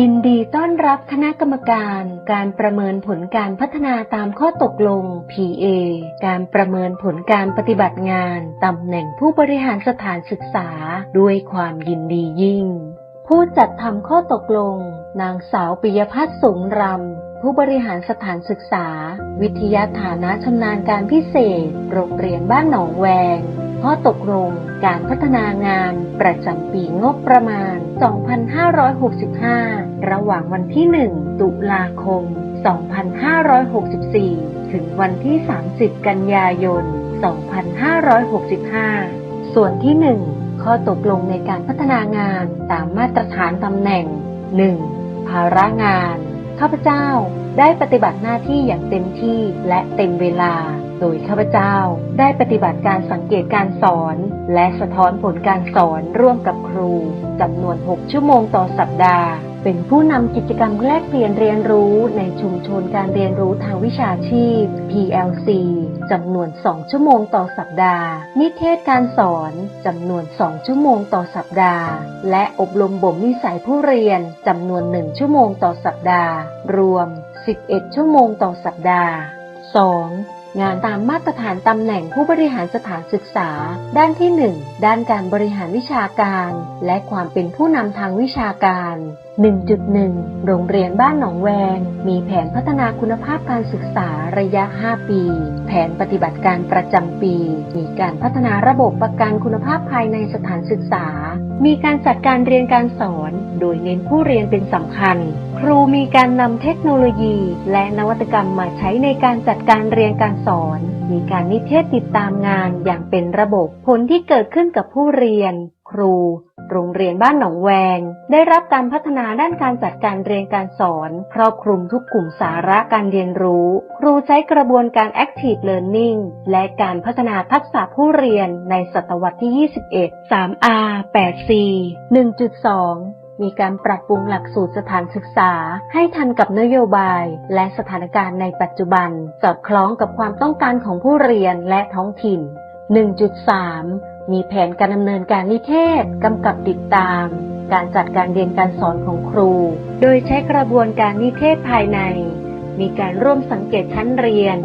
ยินดีต้อนรับคณะกรรมการการประเมินผลการพัฒนาตามข้อตกลง PA การประเมินผลการปฏิบัติงานตำแหน่งผู้บริหารสถานศึกษา ด้วยความยินดียิ่ง ผู้จัดทำข้อตกลง นางสาวปิยพัฒน์สงรำ ผู้บริหารสถานศึกษา วิทยาฐานะชำนาญการพิเศษ โรงเรียนบ้านหนองแวง ข้อตกลงการพัฒนางานประจำปีงบประมาณ 2565 ระหว่างวันที่ 1 ตุลาคม 2564 ถึงวันที่ 30 กันยายน 2565 ส่วนที่ 1 ข้อตกลงในการพัฒนางานตามมาตรฐานตำแหน่ง 1. ภาระงาน ข้าพเจ้าได้ปฏิบัติหน้าที่อย่างเต็มที่และเต็มเวลา โดยข้าพเจ้าได้ปฏิบัติการสังเกตการสอน และสะท้อนผลการสอนร่วมกับครูจำนวน 6 ชั่วโมงต่อสัปดาห์ เป็นผู้นำกิจกรรมแลกเปลี่ยนเรียนรู้ในชุมชนการเรียนรู้ทางวิชาชีพ PLC จำนวน 2 ชั่วโมงต่อสัปดาห์ นิเทศการสอนจำนวน 2 ชั่วโมงต่อสัปดาห์ และอบรมบ่มนิสัยผู้เรียนจำนวน 1 ชั่วโมงต่อสัปดาห์ รวม 11 ชั่วโมงต่อสัปดาห์ 2. งานตามมาตรฐานตำแหน่งผู้บริหารสถานศึกษา ด้านที่ 1 ด้านการบริหารวิชาการ และความเป็นผู้นำทางวิชาการ 1.1 โรงเรียนบ้านหนองแวง มีแผนพัฒนาคุณภาพการศึกษาระยะ 5 ปี แผนปฏิบัติการประจำปี มีการพัฒนาระบบประกันคุณภาพภายในสถานศึกษา มีการจัดการเรียนการสอน โดยเน้นผู้เรียนเป็นสำคัญ ครูมีการนำเทคโนโลยี และนวัตกรรมมาใช้ในการจัดการเรียนการสอน มีการนิเทศติดตามงานอย่างเป็นระบบ ผลที่เกิดขึ้นกับผู้เรียน ครู โรงเรียนบ้านหนองแวง ได้รับการพัฒนาด้านการจัดการเรียนการสอน ครอบคลุมทุกกลุ่มสาระการเรียนรู้ ครูใช้กระบวนการ Active Learning และการพัฒนาทักษะผู้เรียนในศตวรรษที่ 21 3R 8C 1.2 มีการปรับปรุงหลักสูตรสถานศึกษา ให้ทันกับนโยบาย และสถานการณ์ในปัจจุบัน สอดคล้องกับความต้องการของผู้เรียนและท้องถิ่น 1.3 มีแผนการดำเนินการนิเทศกำกับติดตาม การจัดการเรียนการสอนของครู โดยใช้กระบวนการนิเทศภายใน มีการร่วมสังเกตชั้นเรียน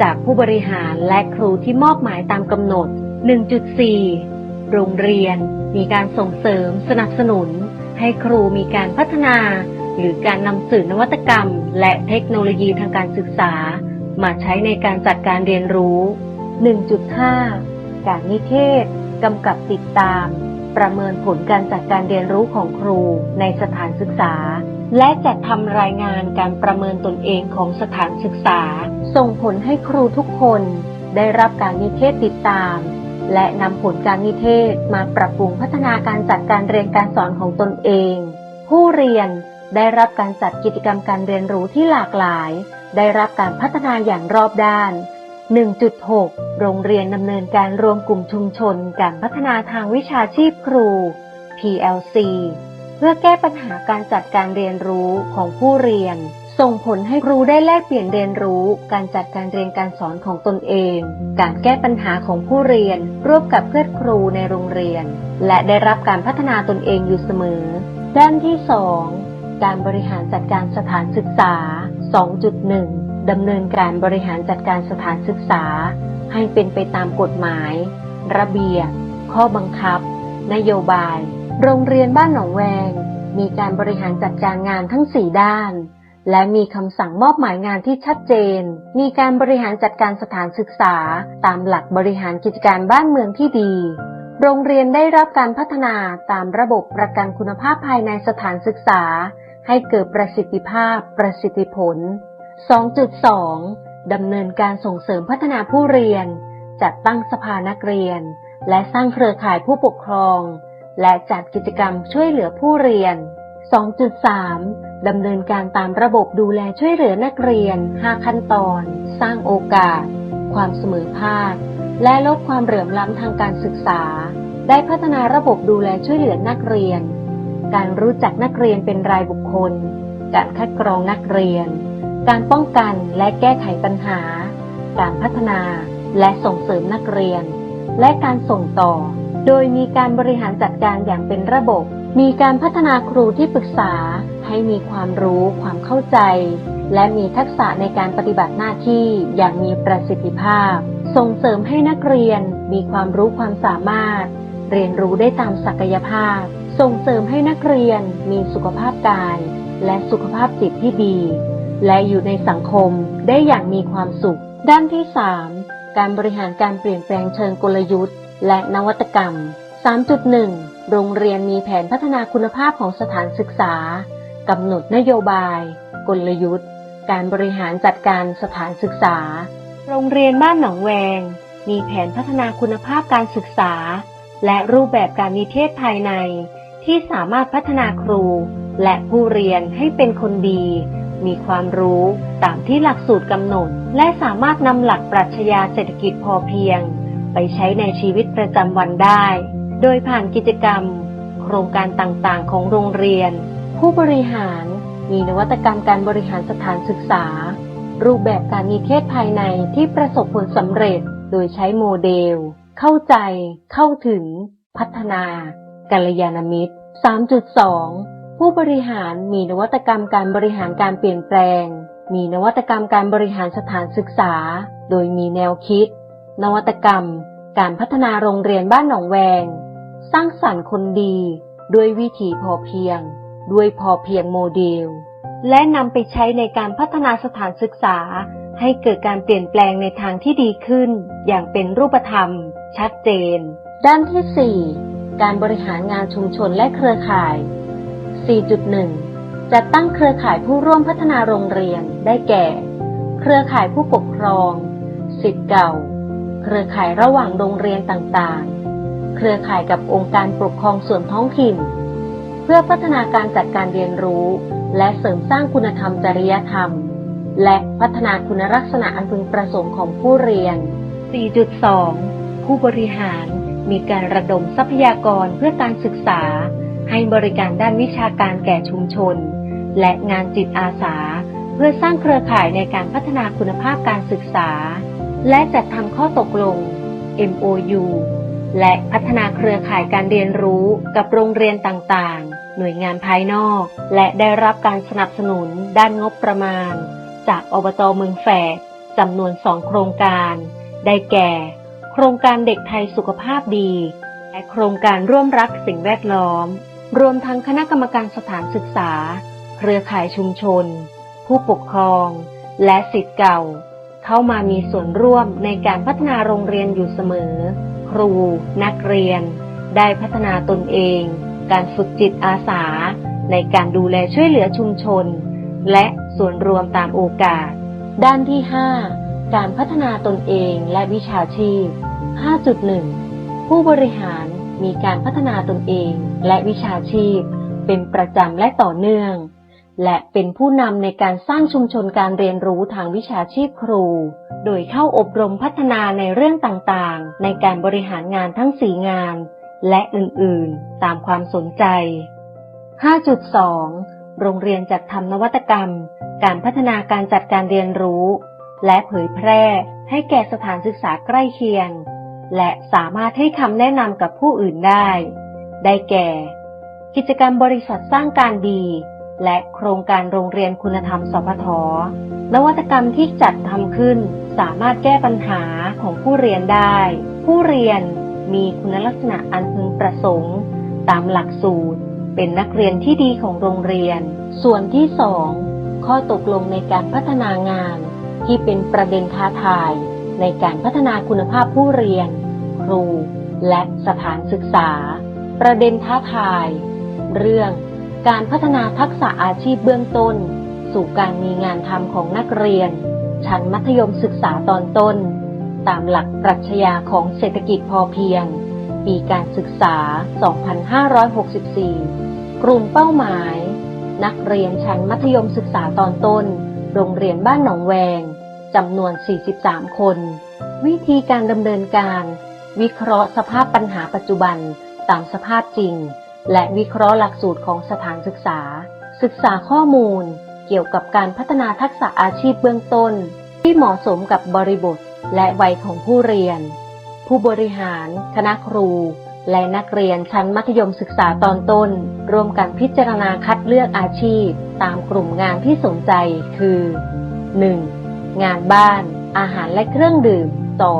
จากผู้บริหารและครูที่มอบหมายตามกำหนด 1.4 โรงเรียน มีการส่งเสริมสนับสนุน ให้ครูมีการพัฒนา หรือการนำสื่อนวัตกรรม และเทคโนโลยีทางการศึกษา มาใช้ในการจัดการเรียนรู้ 1.5 การนิเทศกำกับติดตาม ประเมินผลการจัดการเรียนรู้ของครูในสถานศึกษา และจัดทำรายงานการประเมินตนเองของสถานศึกษา ส่งผลให้ครูทุกคนได้รับการนิเทศติดตาม และนำผลการนิเทศมาปรับปรุงพัฒนาการจัดการเรียนการสอนของตนเอง ผู้เรียนได้รับการจัดกิจกรรมการเรียนรู้ที่หลากหลาย ได้รับการพัฒนาอย่างรอบด้าน 1.6 โรงเรียนดำเนินการรวมกลุ่มชุมชน การพัฒนาทางวิชาชีพครู PLC เพื่อแก้ปัญหาการจัดการเรียนรู้ของผู้เรียน ส่งผลให้ครูได้แลกเปลี่ยนเรียนรู้ การจัดการเรียนการสอนของตนเอง การแก้ปัญหาของผู้เรียน ร่วมกับเพื่อนครูในโรงเรียน และได้รับการพัฒนาตนเองอยู่เสมอ ด้านที่ 2 การบริหารจัดการสถานศึกษา 2.1 ดำเนินการบริหารจัดการสถานศึกษา ให้เป็นไปตามกฎหมาย ระเบียบ ข้อบังคับ นโยบาย โรงเรียนบ้านหนองแวง มีการบริหารจัดการงานทั้ง 4 ด้าน และมีคำสั่งมอบหมายงานที่ชัดเจน มีการบริหารจัดการสถานศึกษา ตามหลักบริหารกิจการบ้านเมืองที่ดี โรงเรียนได้รับการพัฒนาตามระบบประกันคุณภาพภายในสถานศึกษา ให้เกิดประสิทธิภาพ ประสิทธิผล 2.2 ดำเนินการส่งเสริมพัฒนาผู้เรียน จัดตั้งสภานักเรียน และสร้างเครือข่ายผู้ปกครอง และจัดกิจกรรมช่วยเหลือผู้เรียน 2.3 ดำเนินการตามระบบดูแลช่วยเหลือนักเรียน 5 ขั้นตอน สร้างโอกาส ความเสมอภาค และลดความเหลื่อมล้ำทางการศึกษา ได้พัฒนาระบบดูแลช่วยเหลือนักเรียน การรู้จักนักเรียนเป็นรายบุคคล การคัดกรองนักเรียน การป้องกันและแก้ไขปัญหา การพัฒนาและส่งเสริมนักเรียน และการส่งต่อ โดยมีการบริหารจัดการอย่างเป็นระบบ มีการพัฒนาครูที่ปรึกษา ให้มีความรู้ความเข้าใจ และมีทักษะในการปฏิบัติหน้าที่อย่างมีประสิทธิภาพ ส่งเสริมให้นักเรียนมีความรู้ความสามารถ เรียนรู้ได้ตามศักยภาพ ส่งเสริมให้นักเรียนมีสุขภาพกาย และสุขภาพจิตที่ดี และอยู่ในสังคมได้อย่างมีความสุข ด้านที่ 3 การบริหารการเปลี่ยนแปลงเชิงกลยุทธ์ และนวัตกรรม 3.1 โรงเรียนมีแผนพัฒนาคุณภาพของสถานศึกษา กำหนดนโยบาย กลยุทธ์ การบริหารจัดการสถานศึกษา โรงเรียนบ้านหนองแวง มีแผนพัฒนาคุณภาพการศึกษา และรูปแบบการนิเทศภายใน ที่สามารถพัฒนาครู และผู้เรียนให้เป็นคนดี มีความรู้ตามที่หลักสูตรกำหนด และสามารถนำหลักปรัชญาเศรษฐกิจพอเพียง ไปใช้ในชีวิตประจำวันได้ โดยผ่านกิจกรรม โครงการต่างๆ ของโรงเรียน ผู้บริหารมีนวัตกรรมการบริหารสถานศึกษา รูปแบบการนิเทศภายในที่ประสบผลสำเร็จ โดยใช้โมเดล เข้าใจ เข้าถึง พัฒนากัลยาณมิตร 3.2 ผู้บริหารมีนวัตกรรมการบริหารการเปลี่ยนแปลง มีนวัตกรรมการบริหารสถานศึกษา โดยมีแนวคิด นวัตกรรม การพัฒนาโรงเรียนบ้านหนองแวง สร้างสรรค์คนดี ด้วยวิถีพอเพียง ด้วยพอเพียงโมเดล และนำไปใช้ในการพัฒนาสถานศึกษา ให้เกิดการเปลี่ยนแปลงในทางที่ดีขึ้น อย่างเป็นรูปธรรม ชัดเจน ด้านที่ 4 การบริหารงานชุมชนและเครือข่าย 4.1 จัดตั้งเครือข่ายผู้ร่วมพัฒนาโรงเรียนได้แก่ เครือข่ายผู้ปกครองสิทธิ์เก่า เครือข่ายระหว่างโรงเรียนต่างๆ เครือข่ายกับองค์การปกครองส่วนท้องถิ่น เพื่อพัฒนาการจัดการเรียนรู้ และเสริมสร้างคุณธรรมจริยธรรม และพัฒนาคุณลักษณะอันพึงประสงค์ของผู้เรียน 4.2 ผู้บริหารมีการระดมทรัพยากรเพื่อการศึกษา ให้บริการด้านวิชาการแก่ชุมชน และงานจิตอาสา เพื่อสร้างเครือข่ายในการพัฒนาคุณภาพการศึกษา และจัดทำข้อตกลง MOU และพัฒนาเครือข่ายการเรียนรู้กับโรงเรียนต่างๆ หน่วยงานภายนอก และได้รับการสนับสนุนด้านงบประมาณ จากอบตเมืองแฝกจำนวนสองโครงการ ได้แก่ โครงการเด็กไทยสุขภาพดี และโครงการร่วมรักสิ่งแวดล้อม รวมทั้งคณะกรรมการสถานศึกษา เครือข่ายชุมชน ผู้ปกครอง และสิทธิ์เก่า เข้ามามีส่วนร่วมในการพัฒนาโรงเรียนอยู่เสมอ ครู นักเรียน ได้พัฒนาตนเอง การฝึกจิตอาสา ในการดูแลช่วยเหลือชุมชน และส่วนรวมตามโอกาส ด้านที่ 5 การพัฒนาตนเองและวิชาชีพ 5.1 ผู้บริหารมีการพัฒนาตนเองและวิชาชีพ เป็นประจำและต่อเนื่อง และเป็นผู้นำในการสร้างชุมชนการเรียนรู้ทางวิชาชีพครู โดยเข้าอบรมพัฒนาในเรื่องต่างๆ ในการบริหารงานทั้ง4งาน และอื่นๆ ตามความสนใจ 5.2 โรงเรียนจัดทำนวัตกรรม การพัฒนาการจัดการเรียนรู้ และเผยแพร่ให้แก่สถานศึกษาใกล้เคียง และสามารถให้คำแนะนำกับผู้อื่นได้ ได้แก่ กิจกรรมบริษัทสร้างการดี และโครงการโรงเรียนคุณธรรมสพทนวัตกรรมที่จัดทำขึ้น สามารถแก้ปัญหาของผู้เรียนได้ ผู้เรียนมีคุณลักษณะอันพึงประสงค์ ตามหลักสูตร เป็นนักเรียนที่ดีของโรงเรียน ส่วนที่ 2 ข้อตกลงในการพัฒนางาน ที่เป็นประเด็นท้าทาย ในการพัฒนาคุณภาพผู้เรียน ครู และสถานศึกษา ประเด็นท้าทาย เรื่อง การพัฒนาทักษะอาชีพเบื้องต้น สู่การมีงานทำของนักเรียน ชั้นมัธยมศึกษาตอนต้น ตามหลักปรัชญาของเศรษฐกิจพอเพียง ปีการศึกษา 2564 กลุ่มเป้าหมาย นักเรียนชั้นมัธยมศึกษาตอนต้น โรงเรียนบ้านหนองแวงจำนวน 43 คน วิธีการดำเนินการ วิเคราะห์สภาพปัญหาปัจจุบันตามสภาพจริง และวิเคราะห์หลักสูตรของสถานศึกษา ศึกษาข้อมูล เกี่ยวกับการพัฒนาทักษะอาชีพเบื้องต้น ที่เหมาะสมกับบริบทและวัยของผู้เรียน ผู้บริหาร คณะครู และนักเรียนชั้นมัธยมศึกษาตอนต้น ร่วมกันพิจารณาคัดเลือกอาชีพ ตามกลุ่มงานที่สนใจคือ 1. งานบ้าน อาหารและเครื่องดื่ม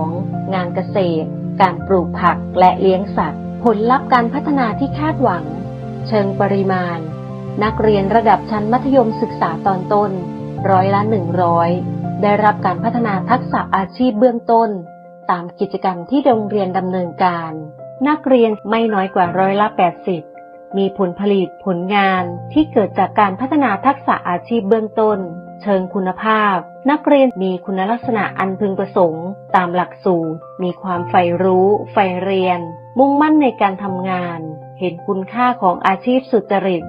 2. งานเกษตร การปลูกผักและเลี้ยงสัตว์ ผลลัพธ์การพัฒนาที่คาดหวัง เชิงปริมาณ นักเรียนระดับชั้นมัธยมศึกษาตอนต้น ร้อยละ 100 ได้รับการพัฒนาทักษะอาชีพเบื้องต้น ตามกิจกรรมที่โรงเรียนดำเนินการ นักเรียนไม่น้อยกว่าร้อยละ 80 มีผลผลิตผลงานที่เกิดจากการพัฒนาทักษะอาชีพเบื้องต้น เชิงคุณภาพ นักเรียนมีคุณลักษณะอันพึงประสงค์ ตามหลักสูตร มีความใฝ่รู้ใฝ่เรียน มุ่งมั่นในการทำงาน เห็นคุณค่าของอาชีพสุจริต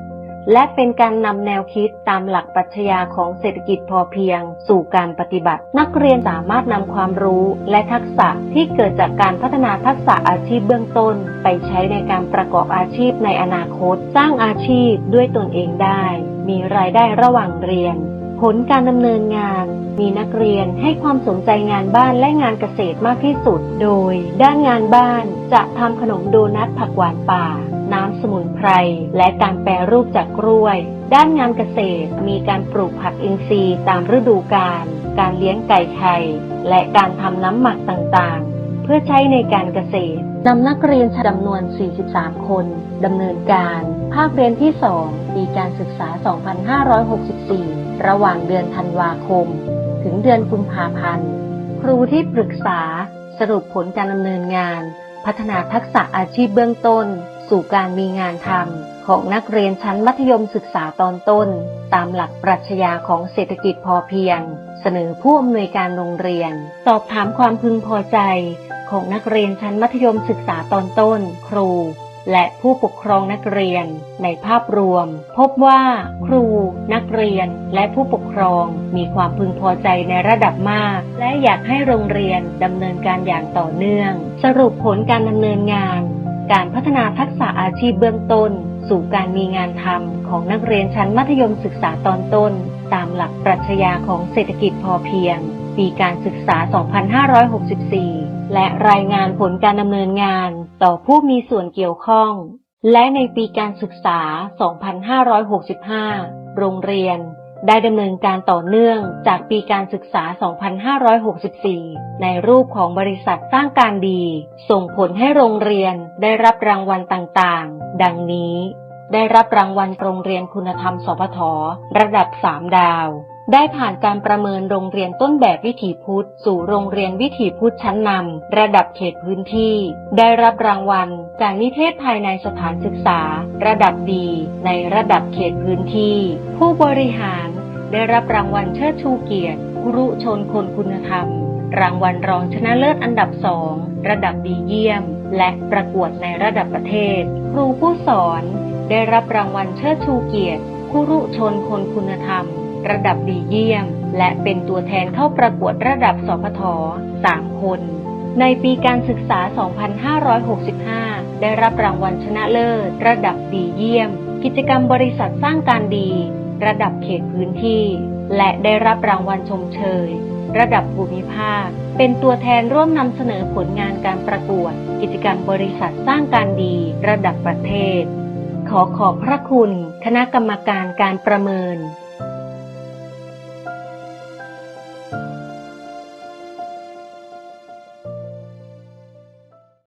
และเป็นการนำแนวคิดตามหลักปรัชญาของเศรษฐกิจพอเพียง สู่การปฏิบัติ นักเรียนสามารถนำความรู้และทักษะที่เกิดจากการพัฒนาทักษะอาชีพเบื้องต้น ไปใช้ในการประกอบอาชีพในอนาคต สร้างอาชีพด้วยตนเองได้ มีรายได้ระหว่างเรียน ผลการดำเนินงาน มีนักเรียนให้ความสนใจงานบ้านและงานเกษตรมากที่สุด โดย ด้านงานบ้านจะทำขนมโดนัทผักหวานป่า น้ำสมุนไพร และการแปรรูปจากกล้วย ด้านงานเกษตรมีการปลูกผักอินทรีย์ตามฤดูกาล การเลี้ยงไก่ไข่ และการทำน้ำหมักต่างๆ เพื่อใช้ในการเกษตรนำนักเรียนจำนวน 43 คนดำเนินการ ภาคเรียนที่ 2 ปีการศึกษา 2564 ระหว่างเดือนธันวาคม ถึงเดือนกุมภาพันธ์ ครูที่ปรึกษาสรุปผลการดำเนินงาน พัฒนาทักษะอาชีพเบื้องต้น สู่การมีงานทำของนักเรียนชั้นมัธยมศึกษาตอนต้น ตามหลักปรัชญาของเศรษฐกิจพอเพียง เสนอผู้อำนวยการโรงเรียน สอบถามความพึงพอใจ ของนักเรียนชั้นมัธยมศึกษาตอนต้น ครู และผู้ปกครองนักเรียน ในภาพรวม พบว่าครู นักเรียน และผู้ปกครองมีความพึงพอใจในระดับมาก และอยากให้โรงเรียนดำเนินการอย่างต่อเนื่อง สรุปผลการดำเนินงาน การพัฒนาทักษะอาชีพเบื้องต้น สู่การมีงานทำของนักเรียนชั้นมัธยมศึกษาตอนต้น ตามหลักปรัชญาของเศรษฐกิจพอเพียงปีการศึกษา 2564 และรายงานผลการดำเนินงาน ต่อผู้มีส่วนเกี่ยวข้อง และในปีการศึกษา 2565 โรงเรียน ได้ดำเนินการต่อเนื่องจากปีการศึกษา 2564 ในรูปของบริษัทสร้างการดี ส่งผลให้โรงเรียนได้รับรางวัลต่างๆ ดังนี้ ได้รับรางวัลโรงเรียนคุณธรรมสพทระดับ 3 ดาว ได้ผ่านการประเมินโรงเรียนต้นแบบวิถีพุทธ สู่โรงเรียนวิถีพุทธชั้นนำระดับเขตพื้นที่ ได้รับรางวัล จากนิเทศภายในสถานศึกษา ระดับดี ในระดับเขตพื้นที่ ผู้บริหาร ได้รับรางวัลเชิดชูเกียรติครุชนคนคุณธรรม รางวัลรองชนะเลิศอันดับสองระดับดีเยี่ยม และประกวดในระดับประเทศ ครูผู้สอน ได้รับรางวัลเชิดชูเกียรติครุชนคนคุณธรรม ระดับดีเยี่ยม และเป็นตัวแทนเข้าประกวดระดับสพท3 คน ในปีการศึกษา 2565 ได้รับรางวัลชนะเลิศ ระดับดีเยี่ยม กิจกรรมบริษัทสร้างการดี ระดับเขตพื้นที่ และได้รับรางวัลชมเชย ระดับภูมิภาค เป็นตัวแทนร่วมนำเสนอผลงานการประกวด กิจกรรมบริษัทสร้างการดี ระดับประเทศ ขอขอบพระคุณ คณะกรรมการการประเมิน